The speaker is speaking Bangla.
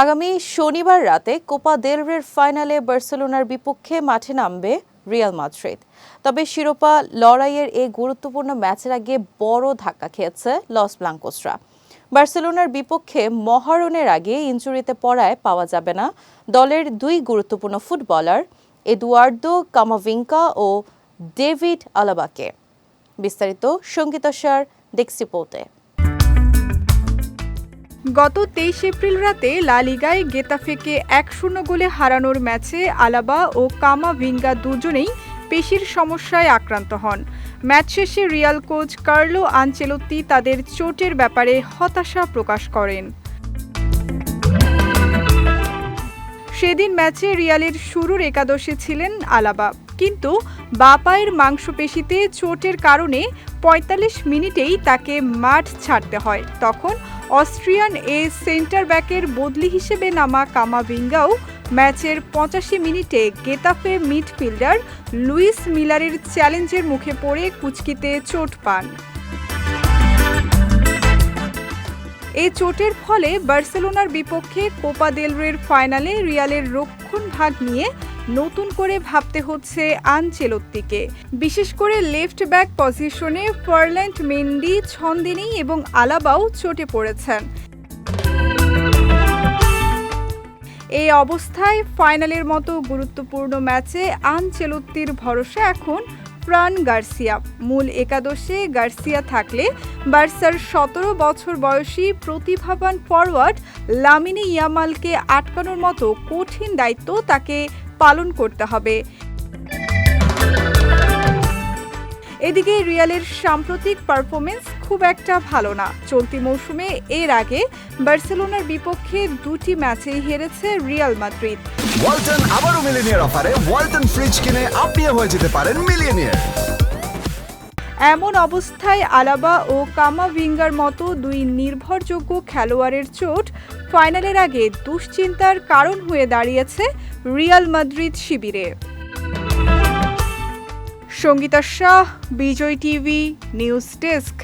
আগামী শনিবার রাতে কোপা দেল রের ফাইনালে বার্সেলোনার বিপক্ষে মাঠে নামবে রিয়াল মাদ্রিদ। তবে শিরোপা লড়াইয়ের এই গুরুত্বপূর্ণ ম্যাচের আগে বড় ধাক্কা খেয়েছে লস ব্লাঙ্কোসরা। বার্সেলোনার বিপক্ষে মহারণের আগে ইনজুরিতে পড়ায় পাওয়া যাবে না দলের দুই গুরুত্বপূর্ণ ফুটবলার এদুয়ার্দো কামাভিঙ্কা ও ডেভিড আলাবাকে। বিস্তারিত সঙ্গীতা সার ডেক্সিপোতে গত তেইশ এপ্রিল রাতে লা লিগায় গেতাফেকে এক শূন্য গোলে হারানোর ম্যাচে আলাবা ও কামা ভিঙ্গা দুজনেই পেশির সমস্যায় আক্রান্ত হন। ম্যাচ শেষে রিয়াল কোচ কার্লো আনচেলত্তি তাদের চোটের ব্যাপারে হতাশা প্রকাশ করেন। সেদিন ম্যাচে রিয়ালের শুরুর একাদশে ছিলেন আলাবা। কিন্তু বাপায়ের মাংসপেশিতে চোটের কারণে ৪৫ মিনিটেই তাকে মাঠ ছাড়তে হয়। তখন অস্ট্রিয়ান এ সেন্টার ব্যাকের বদলি হিসেবে নামা কামাভিঙ্গাও ম্যাচের পঁচাশি মিনিটে গেতাফে মিডফিল্ডার লুইস মিলারের চ্যালেঞ্জের মুখে পড়ে কুচকিতে চোট পান। এই চোটের ফলে বার্সেলোনার বিপক্ষে কোপা দেল রের ফাইনালে রিয়ালের রক্ষণ ভাগ নিয়ে নতুন করে ভাবতে হচ্ছে আনচেলত্তিকে। বিশেষ করে লেফট ব্যাক পজিশনে ফার্ল্যান্ড মেন্ডি ছন্দিনী এবং আলাবাও চটে পড়েছেন। এই অবস্থায় ফাইনালের মতো গুরুত্বপূর্ণ ম্যাচে আনচেলত্তির ভরসা এখন ফ্রান গার্সিয়া। মূল একাদশে গার্সিয়া থাকলে বার্সার সতেরো বছর বয়সী প্রতিভাবান ফরওয়ার্ড লামিনে ইয়ামালকে আটকানোর মতো কঠিন দায়িত্ব তাকে পালন করতে হবে। এদিকে রিয়ালের সাম্প্রতিক পারফরমেন্স খুব একটা ভালো না। চলতি মৌসুমে এর আগে বার্সেলোনার বিপক্ষে দুটি ম্যাচেই হেরেছে রিয়াল মাদ্রিদ। ওয়ালটন আবারও মিলিনিয়ার অফারে, ওয়ালটন ফ্রিজ কিনে আপনিও হয়ে যেতে পারেন মিলিয়নিয়ার। এমন অবস্থায় আলাবা ও কামাভিঙ্গার মতো দুই নির্ভরযোগ্য খেলোয়াড়ের চোট ফাইনালের আগে দুশ্চিন্তার কারণ হয়ে দাঁড়িয়েছে রিয়াল মাদ্রিদ শিবিরে। Sangeeta Shah, Vijay TV, news desk.